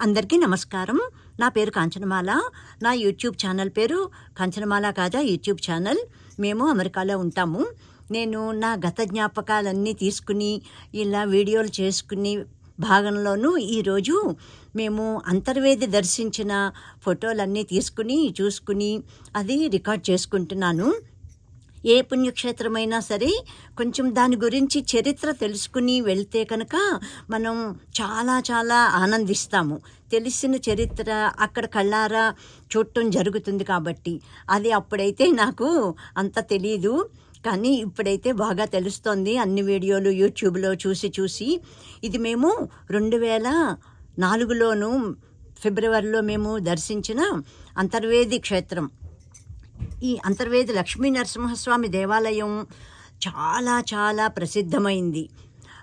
అందరికీ నమస్కారం నా పేరు కాంచనమాల. నా యూట్యూబ్ ఛానల్ పేరు కాంచనమాల కాజా యూట్యూబ్ ఛానల్. మేము అమెరికాలో ఉంటాము. నేను నా గత జ్ఞాపకాలన్నీ తీసుకుని ఇలా వీడియోలు చేసుకుని భాగంలోనూ ఈరోజు మేము అంతర్వేది దర్శించిన ఫోటోలన్నీ తీసుకుని చూసుకుని అది రికార్డ్ చేసుకుంటున్నాను. ఏ పుణ్యక్షేత్రమైనా సరే కొంచెం దాని గురించి చరిత్ర తెలుసుకుని వెళ్తే కనుక మనం చాలా చాలా ఆనందిస్తాము. తెలిసిన చరిత్ర అక్కడ కళ్ళారా చూడటం జరుగుతుంది కాబట్టి. అది అప్పుడైతే నాకు అంత తెలీదు. కానీ ఇప్పుడైతే బాగా తెలుస్తోంది. అన్ని వీడియోలు యూట్యూబ్లో చూసి చూసి. ఇది మేము రెండు వేల నాలుగులోను ఫిబ్రవరిలో మేము దర్శించిన అంతర్వేది క్షేత్రం. ఈ అంతర్వేది లక్ష్మీ నరసింహస్వామి దేవాలయం చాలా చాలా ప్రసిద్ధమైంది.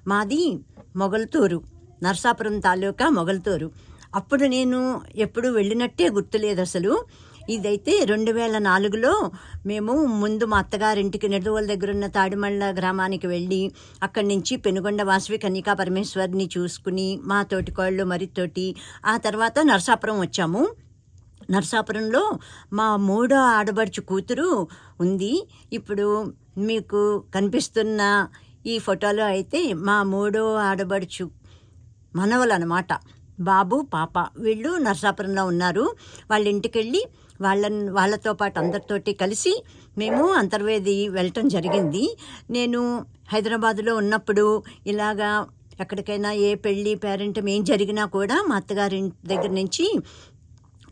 మాది మొగల్తూరు నరసాపురం తాలూకా మొగల్తూరు. అప్పుడు నేను ఎప్పుడు వెళ్ళినట్టే గుర్తులేదు అసలు. ఇదైతే రెండు వేల నాలుగులో మేము ముందు మా అత్తగారింటికి నెడువల దగ్గర ఉన్న తాడిమళ్ళ గ్రామానికి వెళ్ళి అక్కడి నుంచి పెనుగొండ వాసవి కన్యకా పరమేశ్వరిని చూసుకుని మా తోటికోళ్ళు మరితోటి ఆ తర్వాత నరసాపురం వచ్చాము. నరసాపురంలో మా మూడో ఆడబడుచు కూతురు ఉంది. ఇప్పుడు మీకు కనిపిస్తున్న ఈ ఫోటోలో అయితే మా మూడో ఆడబడుచు మనవలు అనమాట బాబు పాప వీళ్ళు నరసాపురంలో ఉన్నారు. వాళ్ళ ఇంటికి వెళ్ళి వాళ్ళ వాళ్ళతో పాటు అందరితోటి కలిసి మేము అంతర్వేది వెళ్ళటం జరిగింది. నేను హైదరాబాదులో ఉన్నప్పుడు ఇలాగా ఎక్కడికైనా ఏ పెళ్ళి పేరెంట్ ఏం జరిగినా కూడా మా అత్తగారి దగ్గర నుంచి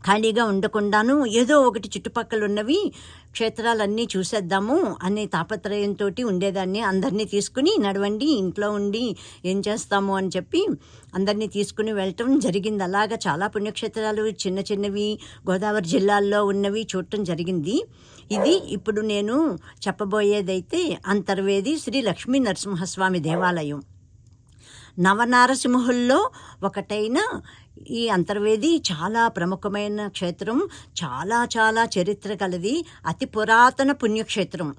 ఖాళీగా ఉండకుండాను ఏదో ఒకటి చుట్టుపక్కల ఉన్నవి క్షేత్రాలన్నీ చూసేద్దాము అనే తాపత్రయంతో ఉండేదాన్ని. అందరినీ తీసుకుని నడవండి ఇంట్లో ఉండి ఏం చేస్తాము అని చెప్పి అందరినీ తీసుకుని వెళ్ళటం జరిగింది. అలాగా చాలా పుణ్యక్షేత్రాలు చిన్న చిన్నవి గోదావరి జిల్లాల్లో ఉన్నవి చూడటం జరిగింది. ఇది ఇప్పుడు నేను చెప్పబోయేదైతే అంతర్వేది శ్రీ లక్ష్మీ నరసింహస్వామి దేవాలయం. నవనారసింహుల్లో ఒకటైన ఈ అంతర్వేది చాలా ప్రముఖమైన క్షేత్రం చాలా చాలా చరిత్ర కలది అతి పురాతన పుణ్యక్షేత్రం.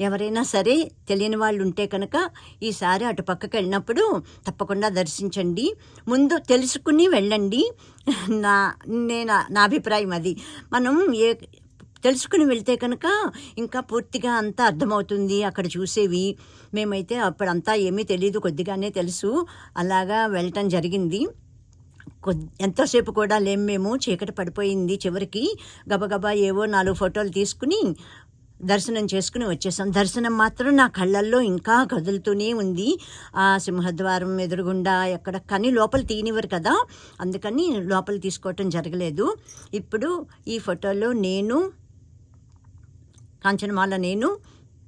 ఎవరైనా సరే తెలియని వాళ్ళు ఉంటే కనుక ఈసారి అటు పక్కకి వెళ్ళినప్పుడు తప్పకుండా దర్శించండి. ముందు తెలుసుకుని వెళ్ళండి. నా నేను నా అభిప్రాయం అది. మనం ఏ తెలుసుకుని వెళ్తే కనుక ఇంకా పూర్తిగా అంతా అర్థమవుతుంది అక్కడ చూసేవి. మేమైతే అప్పుడంతా ఏమీ తెలియదు కొద్దిగానే తెలుసు. అలాగా వెళ్ళటం జరిగింది. ఎంతోసేపు కూడా లేం మేము. చీకటి పడిపోయింది చివరికి. గబగబా ఏవో నాలుగు ఫోటోలు తీసుకుని దర్శనం చేసుకుని వచ్చేసాం. దర్శనం మాత్రం నా కళ్ళల్లో ఇంకా కదులుతూనే ఉంది. ఆ సింహద్వారం ఎదురుగుండా ఎక్కడ కానీ లోపల తీనివ్వరు కదా. అందుకని లోపల తీసుకోవటం జరగలేదు. ఇప్పుడు ఈ ఫోటోలో నేను కాంచనమాల నేను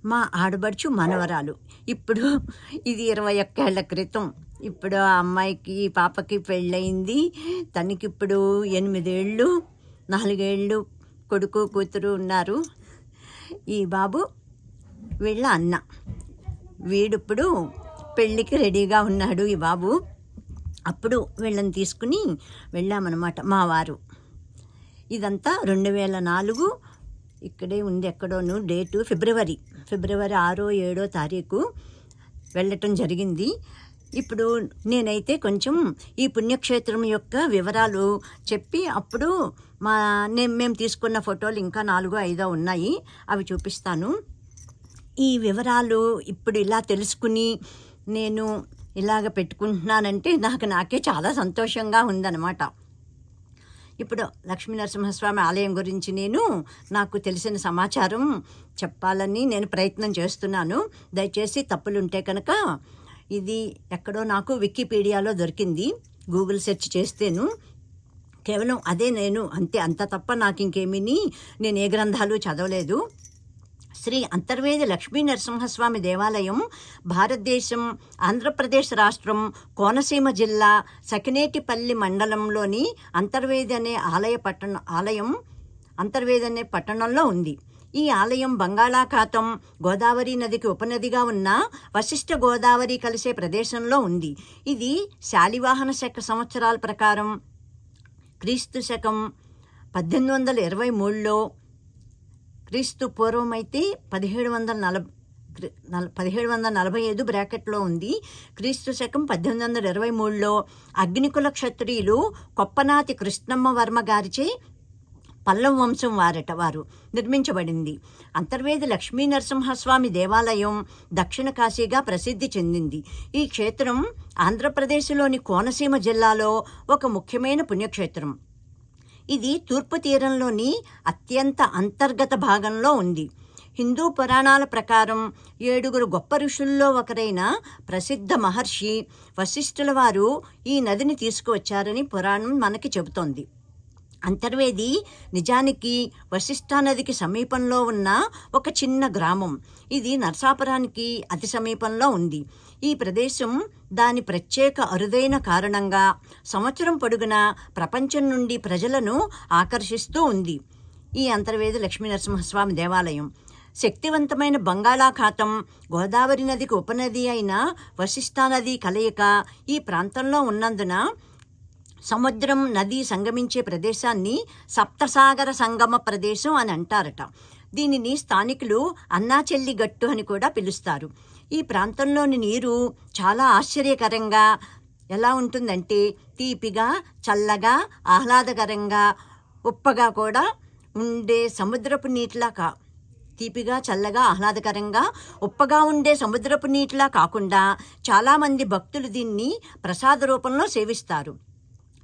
మా ఆడబడుచు మనవరాలు. ఇప్పుడు ఇది ఇరవై ఒక్కేళ్ళ క్రితం. ఇప్పుడు ఆ అమ్మాయికి పాపకి పెళ్ళయింది. తనకి ఇప్పుడు ఎనిమిదేళ్ళు నాలుగేళ్ళు కొడుకు కూతురు ఉన్నారు. ఈ బాబు వీళ్ళ అన్న. వీడిప్పుడు పెళ్ళికి రెడీగా ఉన్నాడు ఈ బాబు. అప్పుడు వీళ్ళని తీసుకుని వెళ్ళామన్నమాట మా వారు. ఇదంతా రెండు వేల నాలుగు. ఇక్కడే ఉంది ఎక్కడోను డేటు ఫిబ్రవరి. ఫిబ్రవరి ఆరో ఏడో తారీఖు వెళ్ళటం జరిగింది. ఇప్పుడు నేనైతే కొంచెం ఈ పుణ్యక్షేత్రం యొక్క వివరాలు చెప్పి అప్పుడు మా నేను మేము తీసుకున్న ఫోటోలు ఇంకా నాలుగో ఐదో ఉన్నాయి. అవి చూపిస్తాను. ఈ వివరాలు ఇప్పుడు ఇలా తెలుసుకుని నేను ఇలాగ పెట్టుకుంటున్నానంటే నాకు నాకే చాలా సంతోషంగా ఉందన్నమాట. ఇప్పుడు లక్ష్మీ నరసింహస్వామి ఆలయం గురించి నేను నాకు తెలిసిన సమాచారం చెప్పాలని నేను ప్రయత్నం చేస్తున్నాను. దయచేసి తప్పులుంటే కనుక ఇది ఎక్కడో నాకు వికీపీడియాలో దొరికింది. గూగుల్ సెర్చ్ చేస్తేను. కేవలం అదే నేను అంతే అంత తప్ప నాకు ఇంకేమీ నేను ఏ గ్రంథాలు చదవలేదు. శ్రీ అంతర్వేది లక్ష్మీ నరసింహస్వామి దేవాలయం భారతదేశం ఆంధ్రప్రదేశ్ రాష్ట్రం కోనసీమ జిల్లా సకినేటిపల్లి మండలంలోని అంతర్వేది అనే ఆలయ పట్టణ ఆలయం అంతర్వేది అనే పట్టణంలో ఉంది. ఈ ఆలయం బంగాళాఖాతం గోదావరి నదికి ఉపనదిగా ఉన్న వశిష్ఠ గోదావరి కలిసే ప్రదేశంలో ఉంది. ఇది శాలివాహన శక సంవత్సరాల ప్రకారం క్రీస్తు శకం పద్దెనిమిది వందల ఇరవై మూడులో క్రీస్తు పూర్వం అయితే పదిహేడు వందల నలభై పదిహేడు వందల నలభై ఐదు బ్రాకెట్లో ఉంది. క్రీస్తు శకం పద్దెనిమిది వందల ఇరవై మూడులో అగ్నికుల క్షత్రియులు కొప్పనాతి కృష్ణమ్మ వర్మ గారిచే పల్లవ వంశం వారట వారు నిర్మించబడింది. అంతర్వేది లక్ష్మీ నరసింహస్వామి దేవాలయం దక్షిణ కాశీగా ప్రసిద్ధి చెందింది. ఈ క్షేత్రం ఆంధ్రప్రదేశ్లోని కోనసీమ జిల్లాలో ఒక ముఖ్యమైన పుణ్యక్షేత్రం. ఇది తూర్పు తీరంలోని అత్యంత అంతర్గత భాగంలో ఉంది. హిందూ పురాణాల ప్రకారం ఏడుగురు గొప్ప ఋషుల్లో ఒకరైన ప్రసిద్ధ మహర్షి వశిష్ఠుల వారు ఈ నదిని తీసుకువచ్చారని పురాణం మనకి చెబుతోంది. అంతర్వేది నిజానికి వశిష్ఠానదికి సమీపంలో ఉన్న ఒక చిన్న గ్రామం. ఇది నరసాపురానికి అతి సమీపంలో ఉంది. ఈ ప్రదేశం దాని ప్రత్యేక అరుదైన కారణంగా సంవత్సరం పొడుగునా ప్రపంచం నుండి ప్రజలను ఆకర్షిస్తూ ఉంది. ఈ అంతర్వేది లక్ష్మీ నరసింహస్వామి దేవాలయం. శక్తివంతమైన బంగాళాఖాతం గోదావరి నదికి ఉపనది అయిన వశిష్ఠా నది కలయిక ఈ ప్రాంతంలో ఉన్నందున సముద్రం నది సంగమించే ప్రదేశాన్ని సప్తసాగర సంగమ ప్రదేశం అని అంటారట. దీనిని స్థానికులు అన్నాచెల్లి గట్టు అని కూడా పిలుస్తారు. ఈ ప్రాంతంలోని నీరు చాలా ఆశ్చర్యకరంగా ఎలా ఉంటుందంటే తీపిగా చల్లగా ఆహ్లాదకరంగా ఉప్పగా కూడా ఉండే సముద్రపు నీటిలా కా తీపిగా చల్లగా ఆహ్లాదకరంగా ఉప్పగా ఉండే సముద్రపు నీటిలా కాకుండా చాలామంది భక్తులు దీన్ని ప్రసాద రూపంలో సేవిస్తారు.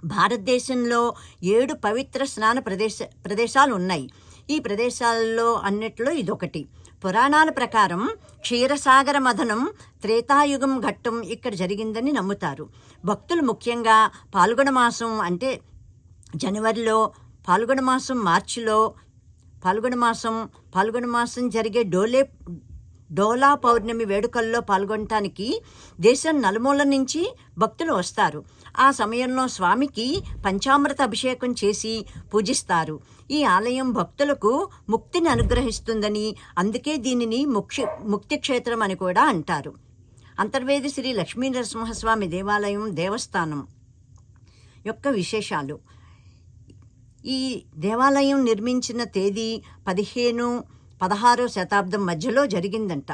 భారతదేశంలో ఏడు పవిత్ర స్నాన ప్రదేశ ప్రదేశాలు ఉన్నాయి ఈ ప్రదేశాల్లో అన్నిట్లో ఇదొకటి. పురాణాల ప్రకారం క్షీరసాగర మథనం త్రేతాయుగం ఘట్టం ఇక్కడ జరిగిందని నమ్ముతారు. భక్తులు ముఖ్యంగా పాల్గొన మాసం అంటే జనవరిలో పాల్గొన మాసం మార్చిలో పాల్గొన మాసం పాల్గొన మాసం జరిగే డోలే డోలా పౌర్ణమి వేడుకల్లో పాల్గొనటానికి దేశం నలుమూల నుంచి భక్తులు వస్తారు. ఆ సమయంలో స్వామికి పంచామృత అభిషేకం చేసి పూజిస్తారు. ఈ ఆలయం భక్తులకు ముక్తిని అనుగ్రహిస్తుందని అందుకే దీనిని ముక్షి ముక్తి క్షేత్రం అని కూడా అంటారు. అంతర్వేది శ్రీ లక్ష్మీ నరసింహస్వామి దేవాలయం దేవస్థానం యొక్క విశేషాలు. ఈ దేవాలయం నిర్మించిన తేదీ పదిహేను పదహారో శతాబ్దం మధ్యలో జరిగిందంట.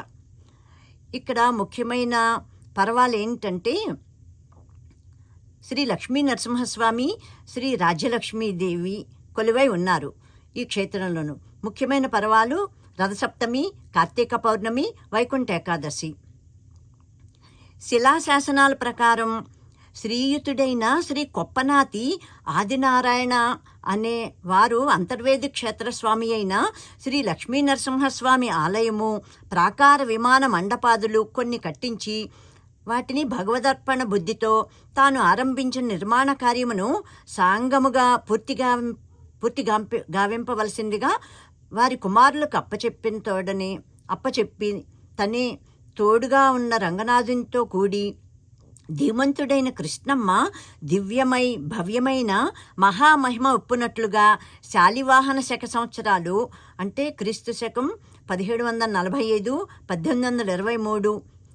ఇక్కడ ముఖ్యమైన పర్వాలు ఏంటంటే శ్రీ లక్ష్మీ నరసింహస్వామి శ్రీ రాజ్యలక్ష్మీదేవి కొలువై ఉన్నారు ఈ క్షేత్రంలోను. ముఖ్యమైన పర్వాలు రథసప్తమి కార్తీక పౌర్ణమి వైకుంఠ ఏకాదశి. శిలాశాసనాల ప్రకారం శ్రీయుతుడైన శ్రీ కొప్పనాతి ఆదినారాయణ అనే వారు అంతర్వేది క్షేత్రస్వామి అయిన శ్రీ లక్ష్మీ నరసింహస్వామి ఆలయము ప్రాకార విమాన మండపాదులు కొన్ని కట్టించి వాటిని భగవదర్పణ బుద్ధితో తాను ఆరంభించిన నిర్మాణ కార్యమును సాంగముగా పూర్తిగా పూర్తి గాంపి గావింపవలసిందిగా వారి కుమారులకు అప్పచెప్పిన తోడని అప్పచెప్పి తనే తోడుగా ఉన్న రంగనాథునితో కూడి ధీమంతుడైన కృష్ణమ్మ దివ్యమై భవ్యమైన మహామహిమ ఒప్పునట్లుగా శాలివాహన శక సంవత్సరాలు అంటే క్రీస్తు శకం పదిహేడు వందల నలభై ఐదు పద్దెనిమిది వందల ఇరవై మూడు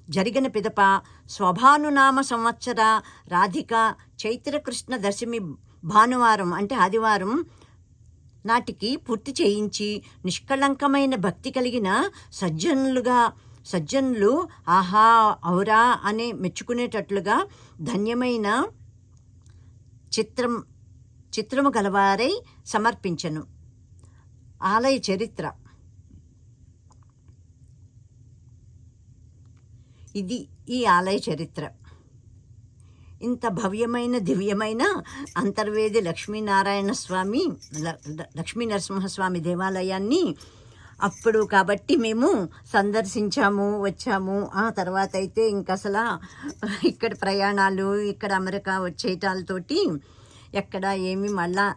జరిగిన పిదప స్వభానునామ సంవత్సర రాధిక చైత్రకృష్ణ దశమి భానువారం అంటే ఆదివారం నాటికి పూర్తి చేయించి నిష్కళంకమైన భక్తి కలిగిన సజ్జనులుగా సజ్జనులు ఆహా ఔరా అనే మెచ్చుకునేటట్లుగా ధన్యమైన చిత్రం చిత్రము గలవారై సమర్పించను. ఆలయ చరిత్ర. ఇది ఈ ఆలయ చరిత్ర. ఇంత భవ్యమైన దివ్యమైన అంతర్వేది లక్ష్మీనారాయణ స్వామి ల- లక్ష్మీ నరసింహస్వామి దేవాలయాన్ని అప్పుడు కాబట్టి మేము సందర్శించాము వచ్చాము. ఆ తర్వాత అయితే ఇంక అసలు ఇక్కడ ప్రయాణాలు ఇక్కడ అమెరికా వచ్చేయటాలతోటి ఎక్కడ ఏమి మళ్ళా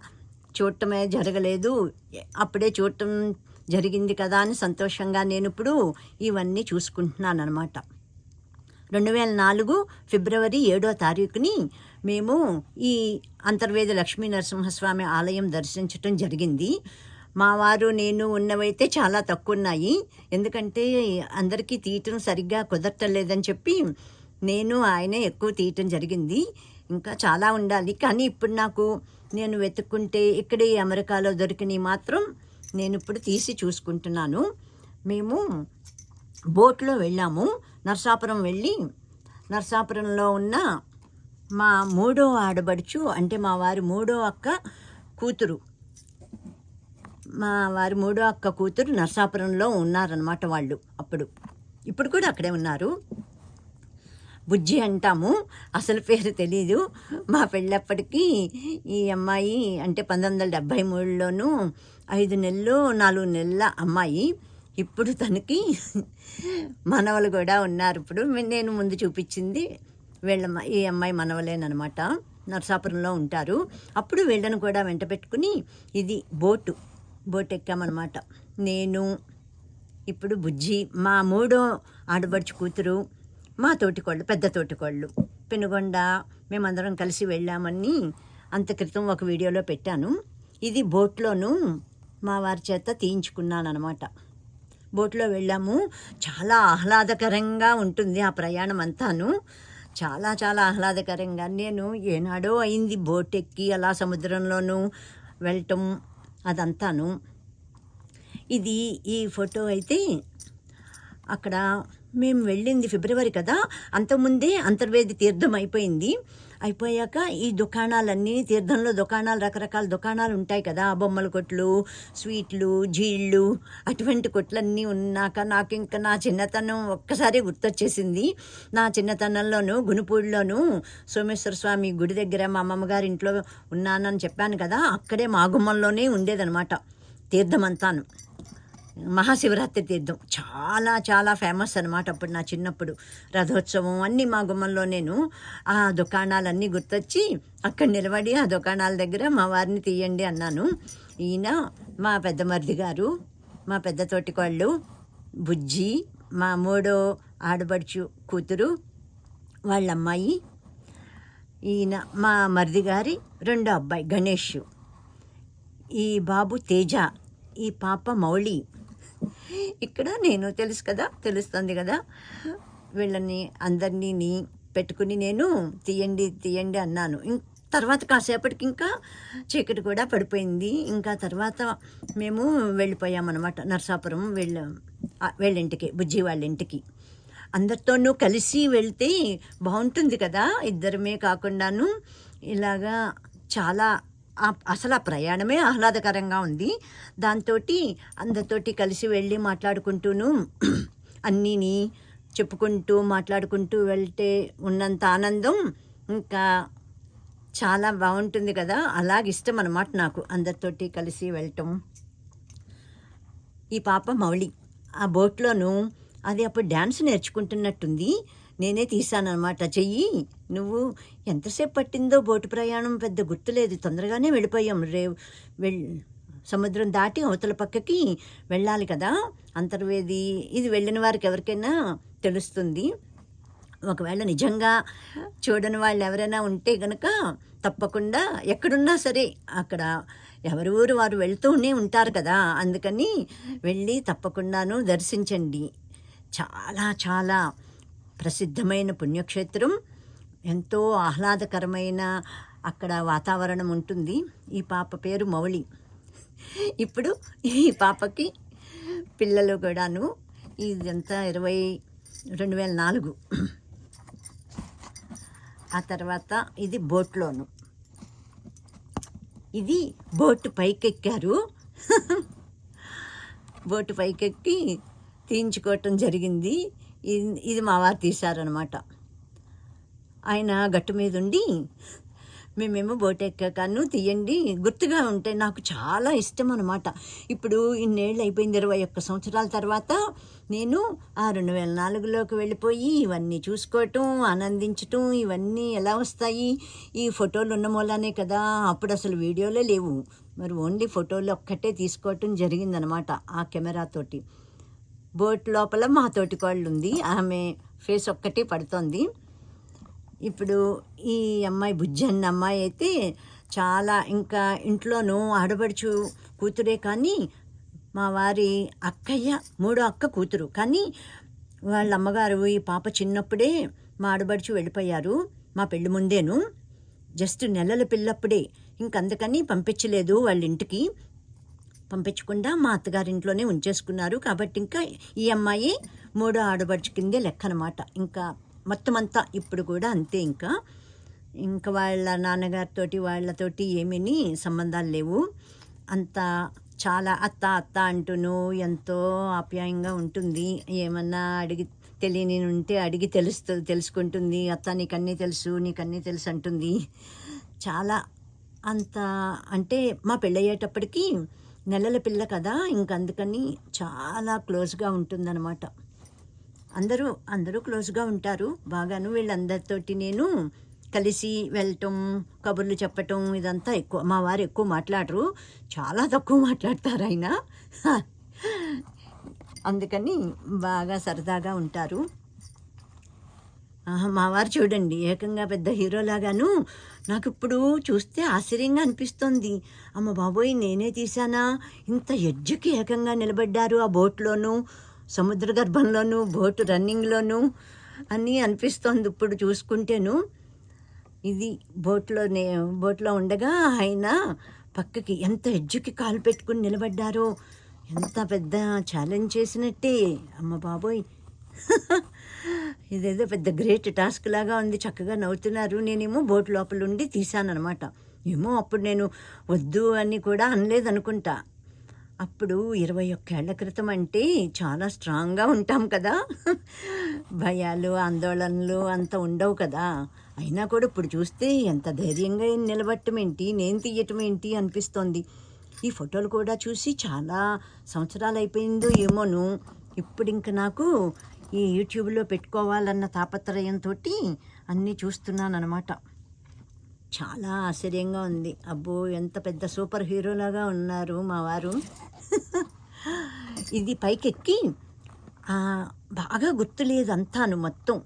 చూడటమే జరగలేదు. అప్పుడే చూడటం జరిగింది కదా అని సంతోషంగా నేను ఇప్పుడు ఇవన్నీ చూసుకుంటున్నాను అనమాట రెండు వేల నాలుగు ఫిబ్రవరి ఏడో తారీఖుని మేము ఈ అంతర్వేద లక్ష్మీ నరసింహస్వామి ఆలయం దర్శించటం జరిగింది. మా వారు నేను ఉన్నవైతే చాలా తక్కువ ఉన్నాయి ఎందుకంటే అందరికీ తీయటం సరిగ్గా కుదరటం లేదని చెప్పి నేను ఆయనే ఎక్కువ తీయటం జరిగింది. ఇంకా చాలా ఉండాలి. కానీ ఇప్పుడు నాకు నేను వెతుక్కుంటే ఇక్కడే అమెరికాలో దొరికినవి మాత్రం నేను ఇప్పుడు తీసి చూసుకుంటున్నాను. మేము బోట్లో వెళ్ళాము. నర్సాపురం వెళ్ళి నర్సాపురంలో ఉన్న మా మూడో ఆడబడుచు అంటే మా వారి మూడో అక్క కూతురు మా వారి మూడో అక్క కూతురు నర్సాపురంలో ఉన్నారనమాట వాళ్ళు అప్పుడు. ఇప్పుడు కూడా అక్కడే ఉన్నారు. బుజ్జి అంటాము. అసలు పేరు తెలీదు. మా పెళ్ళప్పటికీ ఈ అమ్మాయి అంటే పంతొమ్మిది వందల డెబ్భై మూడులోనూ ఐదు నెలలు నాలుగు నెలల అమ్మాయి. ఇప్పుడు తనకి మనవలు కూడా ఉన్నారు. ఇప్పుడు నేను ముందు చూపించింది వీళ్ళ ఈ అమ్మాయి మనవలేనమాట నరసాపురంలో ఉంటారు. అప్పుడు వీళ్ళను కూడా వెంట పెట్టుకుని ఇది బోటు. బోట్ ఎక్కామన్నమాట నేను ఇప్పుడు బుజ్జి మా మూడో ఆడబడుచు కూతురు మా తోటికోళ్ళు పెద్ద తోటికోళ్ళు. పెనుగొండ మేమందరం కలిసి వెళ్ళామని అంత క్రితం ఒక వీడియోలో పెట్టాను. ఇది బోట్లోను మా వారి చేత తీయించుకున్నాను అనమాట బోట్లో వెళ్ళాము. చాలా ఆహ్లాదకరంగా ఉంటుంది ఆ ప్రయాణం అంతాను. చాలా చాలా ఆహ్లాదకరంగా. నేను ఏనాడో అయింది బోట్ ఎక్కి అలా సముద్రంలోనూ వెళ్ళటం. అదంతాను. ఇది ఈ ఫోటో అయితే అక్కడ మేము వెళ్ళింది ఫిబ్రవరి కదా అంతకుముందే అంతర్వేది తీర్థం అయిపోయింది. అయిపోయాక ఈ దుకాణాలన్నీ తీర్థంలో దుకాణాలు రకరకాల దుకాణాలు ఉంటాయి కదా. బొమ్మల కొట్లు స్వీట్లు జీళ్ళు అటువంటి కొట్లన్నీ ఉన్నాక నాకు ఇంకా నా చిన్నతనం ఒక్కసారి గుర్తొచ్చేసింది. నా చిన్నతనంలోనూ గునుపూడిలోను సోమేశ్వర స్వామి గుడి దగ్గర మా అమ్మమ్మగారి ఇంట్లో ఉన్నానని చెప్పాను కదా. అక్కడే మా గుమ్మంలోనే ఉండేదనమాట తీర్థమంతాను. మహాశివరాత్రి తీర్థం. చాలా చాలా ఫేమస్ అనమాట అప్పుడు నా చిన్నప్పుడు. రథోత్సవం అన్నీ మా గుమ్మంలో నేను ఆ దుకాణాలన్నీ గుర్తొచ్చి అక్కడ నిలబడి ఆ దుకాణాల దగ్గర మా వారిని తీయండి అన్నాను. ఈయన మా పెద్ద మరిది గారు మా పెద్ద తోటికోళ్ళు బుజ్జి మా మూడో ఆడబడుచు కూతురు వాళ్ళ అమ్మాయి ఈయన మా మరిది గారి రెండో అబ్బాయి గణేష్. ఈ బాబు తేజ ఈ పాప మౌళి ఇక్కడ నేను తెలుసు కదా తెలుస్తుంది కదా. వీళ్ళని అందరినీ పెట్టుకుని నేను తీయండి తీయండి అన్నాను. తర్వాత కాసేపటికి ఇంకా చీకటి కూడా పడిపోయింది. ఇంకా తర్వాత మేము వెళ్ళిపోయామన్నమాట నరసాపురం వెళ్ళ వీళ్ళింటికి బుజ్జి వాళ్ళ ఇంటికి అందరితోనూ కలిసి వెళ్తే బాగుంటుంది కదా. ఇద్దరమే కాకుండాను ఇలాగా చాలా అసలు ఆ ప్రయాణమే ఆహ్లాదకరంగా ఉంది. దాంతో అందరితోటి కలిసి వెళ్ళి మాట్లాడుకుంటూను అన్నీని చెప్పుకుంటూ మాట్లాడుకుంటూ వెళ్తే ఉన్నంత ఆనందం ఇంకా చాలా బాగుంటుంది కదా. అలాగే ఇష్టం అనమాట నాకు అందరితోటి కలిసి వెళ్ళటం. ఈ పాప మౌళి ఆ బోట్లోనూ అది అప్పుడు డ్యాన్స్ నేర్చుకుంటున్నట్టుంది. నేనే తీశానమాట చెయ్యి. నువ్వు ఎంతసేపు పట్టిందో బోటు ప్రయాణం పెద్ద గుర్తులేదు. తొందరగానే వెళ్ళిపోయాం. రే వెళ్ సముద్రం దాటి అవతల పక్కకి వెళ్ళాలి కదా. అంతర్వేది ఇది వెళ్ళిన వారికి ఎవరికైనా తెలుస్తుంది. ఒకవేళ నిజంగా చూడని వాళ్ళు ఎవరైనా ఉంటే కనుక తప్పకుండా ఎక్కడున్నా సరే అక్కడ ఎవరి ఊరు వారు వెళ్తూనే ఉంటారు కదా. అందుకని వెళ్ళి తప్పకుండాను దర్శించండి. చాలా చాలా ప్రసిద్ధమైన పుణ్యక్షేత్రం. ఎంతో ఆహ్లాదకరమైన అక్కడ వాతావరణం ఉంటుంది. ఈ పాప పేరు మౌళి. ఇప్పుడు ఈ పాపకి పిల్లలు కూడాను ఇదంతా ఇరవై రెండు వేల నాలుగు. ఆ తర్వాత ఇది బోట్లోను. ఇది బోటు పైకెక్కారు. బోటు పైకెక్కి తీయించుకోవటం జరిగింది. ఇది మా వారు తీశారనమాట ఆయన గట్టు మీద ఉండి మేమేమో బోట్ ఎక్కాను తీయండి గుర్తుగా ఉంటే నాకు చాలా ఇష్టం అనమాట ఇప్పుడు ఇన్నేళ్ళు అయిపోయింది ఇరవై ఒక్క సంవత్సరాల తర్వాత నేను ఆ రెండు వేల నాలుగులోకి వెళ్ళిపోయి ఇవన్నీ చూసుకోవటం ఆనందించటం ఇవన్నీ ఎలా వస్తాయి? ఈ ఫోటోలు ఉన్న మూలానే కదా అప్పుడు అసలు వీడియోలే లేవు. మరి ఓన్లీ ఫోటోలు ఒక్కటే తీసుకోవటం జరిగిందనమాట ఆ కెమెరాతోటి బోట్ లోపల మా తోటికోళ్ళు ఉంది ఆమె ఫేస్ ఒక్కటి పడుతుంది. ఇప్పుడు ఈ అమ్మాయి బుజ్జన్న అమ్మాయి అయితే చాలా ఇంకా ఇంట్లోనూ ఆడబడుచు కూతురే కానీ మా వారి అక్కయ్య మూడో అక్క కూతురు. కానీ వాళ్ళ అమ్మగారు ఈ పాప చిన్నప్పుడే మా ఆడబడుచు వెళ్ళిపోయారు మా పెళ్ళి ముందేను. జస్ట్ నెలల పిల్లప్పుడే. ఇంకందుకని పంపించలేదు వాళ్ళ ఇంటికి పంపించకుండా మా అత్తగారింట్లోనే ఉంచేసుకున్నారు. కాబట్టి ఇంకా ఈ అమ్మాయి మూడో ఆడపడుచు కిందే లెక్క అనమాట ఇంకా మొత్తం అంతా ఇప్పుడు కూడా అంతే ఇంకా. ఇంకా వాళ్ళ నాన్నగారితోటి వాళ్ళతోటి ఏమీ సంబంధాలు లేవు. అంత చాలా అత్త అత్త అంటూను ఎంతో ఆప్యాయంగా ఉంటుంది. ఏమన్నా అడిగి తెలియని ఉంటే అడిగి తెలుస్తు తెలుసుకుంటుంది. అత్త నీకు తెలుసు నీకన్నీ తెలుసు అంటుంది. చాలా అంత అంటే మా పెళ్ళయ్యేటప్పటికీ నెలల పిల్ల కదా ఇంక అందుకని చాలా క్లోజ్గా ఉంటుందన్నమాట. అందరూ అందరూ క్లోజ్గా ఉంటారు. బాగాను వీళ్ళందరితోటి నేను కలిసి వెళ్ళటం కబుర్లు చెప్పటం ఇదంతా ఎక్కువ మా వారు ఎక్కువ మాట్లాడరు. చాలా తక్కువ మాట్లాడతారు ఆయన అందుకని బాగా సరదాగా ఉంటారు. మా వారు చూడండి ఏకంగా పెద్ద హీరోలాగాను నాకు ఇప్పుడు చూస్తే ఆశ్చర్యంగా అనిపిస్తుంది. అమ్మ బాబోయ్ నేనే తీశానా? ఇంత ఎడ్జుకి ఏకంగా నిలబడ్డారు ఆ బోట్లోనూ సముద్ర గర్భంలోనూ బోటు రన్నింగ్లోనూ అని అనిపిస్తోంది ఇప్పుడు చూసుకుంటేను. ఇది బోట్లోనే బోట్లో ఉండగా ఆయన పక్కకి ఎంత ఎడ్జుకి కాలు పెట్టుకుని నిలబడ్డారో ఎంత పెద్ద ఛాలెంజ్ చేసినట్టే. అమ్మ బాబోయ్. ఇదేదో పెద్ద గ్రేట్ టాస్క్ లాగా ఉంది చక్కగా నవ్వుతున్నారు. నేనేమో బోట్ లోపల ఉండి తీశానమాట ఏమో అప్పుడు నేను వద్దు అని కూడా అనలేదు అనుకుంటా అప్పుడు ఇరవై ఒక్కేళ్ళ క్రితం అంటే చాలా స్ట్రాంగ్గా ఉంటాం కదా. భయాలు ఆందోళనలు అంత ఉండవు కదా. అయినా కూడా ఇప్పుడు చూస్తే ఎంత ధైర్యంగా ఈయన నిలబట్టం ఏంటి నేను తీయటం ఏంటి అనిపిస్తోంది. ఈ ఫోటోలు కూడా చూసి చాలా సంవత్సరాలు అయిపోయిందో ఏమోను. ఇప్పుడు ఇంక నాకు ఈ యూట్యూబ్లో పెట్టుకోవాలన్న తాపత్రయంతో అన్నీ చూస్తున్నాను అనమాట చాలా ఆశ్చర్యంగా ఉంది. అబ్బో ఎంత పెద్ద సూపర్ హీరోలాగా ఉన్నారు మా వారు. ఇది పైకెక్కి బాగా గుర్తులేదు అంతాను మొత్తం.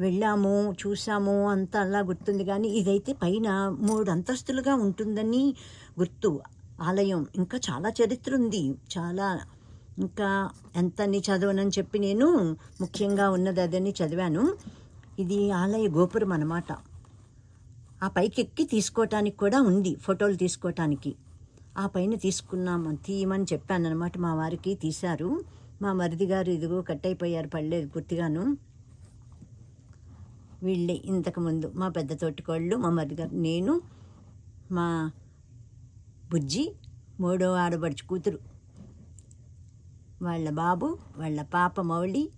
వెళ్ళాము చూసాము అంతా అలా గుర్తుంది. కానీ ఇదైతే పైన మూడు అంతస్తులుగా ఉంటుందని గుర్తు. ఆలయం. ఇంకా చాలా చరిత్ర ఉంది. చాలా ఇంకా ఎంతని చదవనని చెప్పి నేను ముఖ్యంగా ఉన్నది అదని చదివాను. ఇది ఆలయ గోపురం అన్నమాట. ఆ పైకి ఎక్కి తీసుకోవటానికి కూడా ఉంది ఫోటోలు తీసుకోవటానికి ఆ పైన తీసుకున్నాము తీయమని చెప్పాను అనమాట మా వారికి తీశారు. మా మరిది గారు ఇదిగో కట్ అయిపోయారు పడలేదు పూర్తిగాను. వీళ్ళే ఇంతకుముందు మా పెద్ద తోటికోళ్ళు మా మరిది గారు నేను మా బుజ్జి మూడో ఆడబడుచు కూతురు. వాళ్ళ బాబు వాళ్ళ పాప మౌళి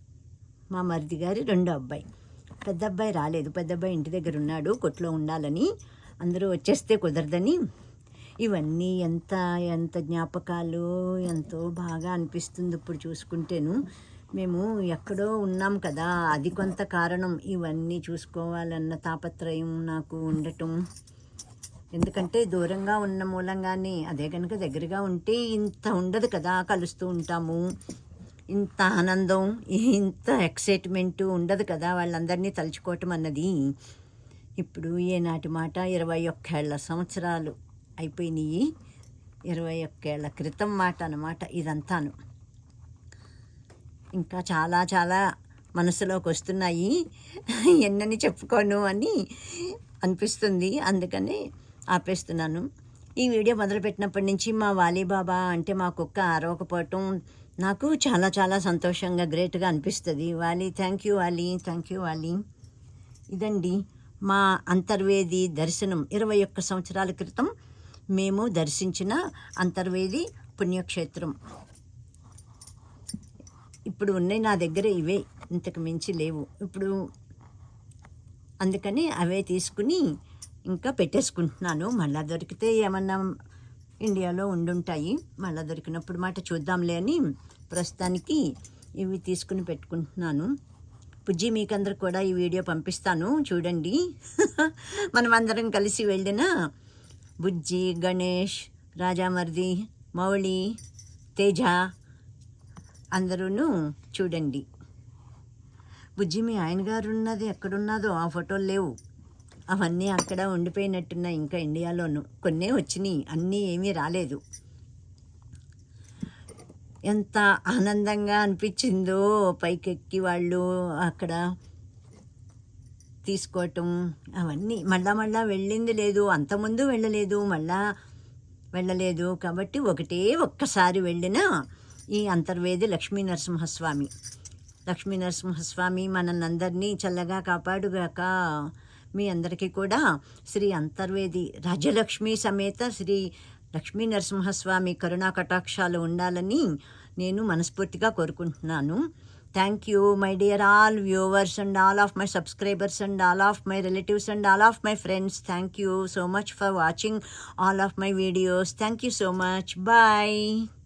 మా మరిది గారి రెండో అబ్బాయి. పెద్ద అబ్బాయి రాలేదు. పెద్ద అబ్బాయి ఇంటి దగ్గర ఉన్నాడు. కొట్లో ఉండాలని అందరూ వచ్చేస్తే కుదరదని. ఇవన్నీ ఎంత ఎంత జ్ఞాపకాలు ఎంతో బాగా అనిపిస్తుంది ఇప్పుడు చూసుకుంటేను. మేము ఎక్కడో ఉన్నాం కదా. అది కొంత కారణం. ఇవన్నీ చూసుకోవాలన్న తాపత్రయం నాకు ఉండటం. ఎందుకంటే దూరంగా ఉన్న మూలంగానే అదే కనుక దగ్గరగా ఉంటే ఇంత ఉండదు కదా కలుస్తూ ఉంటాము. ఇంత ఆనందం ఇంత ఎక్సైట్మెంటు ఉండదు కదా వాళ్ళందరినీ తలుచుకోవటం అన్నది. ఇప్పుడు ఏనాటి మాట ఇరవై ఒక్కేళ్ళ సంవత్సరాలు అయిపోయినాయి. ఇరవై ఒక్కేళ్ళ క్రితం మాట అన్నమాట ఇదంతాను. ఇంకా చాలా చాలా మనసులోకి వస్తున్నాయి. ఎన్నని చెప్పుకోను అని అనిపిస్తుంది. అందుకని ఆపేస్తున్నాను. ఈ వీడియో మొదలుపెట్టినప్పటి నుంచి మా వాలీబాబా అంటే మా కుక్క అరవకపోవటం నాకు చాలా చాలా సంతోషంగా గ్రేట్గా అనిపిస్తుంది. Vali thank you Vali thank you Vali. ఇదండి మా అంతర్వేది దర్శనం. ఇరవై ఒక్క సంవత్సరాల క్రితం మేము దర్శించిన అంతర్వేది పుణ్యక్షేత్రం. ఇప్పుడు ఉన్నాయి నా దగ్గర ఇవే. ఇంతకు మించి లేవు. ఇప్పుడు అందుకని అవే తీసుకుని ఇంకా పెట్టేసుకుంటున్నాను. మళ్ళా దొరికితే ఏమన్నా ఇండియాలో ఉండుంటాయి. మళ్ళా దొరికినప్పుడు మాట చూద్దాంలే అని ప్రస్తుతానికి ఇవి తీసుకుని పెట్టుకుంటున్నాను. పుజ్జి మీకందరు కూడా ఈ వీడియో పంపిస్తాను. చూడండి. మనం అందరం కలిసి వెళ్ళిన బుజ్జి గణేష్ రాజామర్ది మౌళి తేజ అందరూ చూడండి. బుజ్జి మీ ఆయన గారు ఉన్నది ఎక్కడున్నదో ఆ ఫోటోలు లేవు. అవన్నీ అక్కడ ఉండిపోయినట్టున్నాయి ఇంకా ఇండియాలోను. కొన్నే వచ్చినాయి అన్నీ ఏమీ రాలేదు. ఎంత ఆనందంగా అనిపించిందో పైకెక్కి వాళ్ళు అక్కడ తీసుకోవటం అవన్నీ. మళ్ళా మళ్ళా వెళ్ళింది లేదు అంతకుముందు వెళ్ళలేదు మళ్ళా వెళ్ళలేదు. కాబట్టి ఒకటే ఒక్కసారి వెళ్ళిన ఈ అంతర్వేది లక్ష్మీ నరసింహస్వామి. లక్ష్మీ నరసింహస్వామి మనల్నందరినీ చల్లగా కాపాడుగాక మీ అందరికీ కూడా శ్రీ అంతర్వేది రాజలక్ష్మి సమేత శ్రీ లక్ష్మీ నరసింహస్వామి కరుణా కటాక్షాలు ఉండాలని నేను మనస్ఫూర్తిగా కోరుకుంటున్నాను. Thank you my dear all viewers and all of my subscribers and all of my relatives and all of my friends thank you so much for watching all of my videos thank you so much bye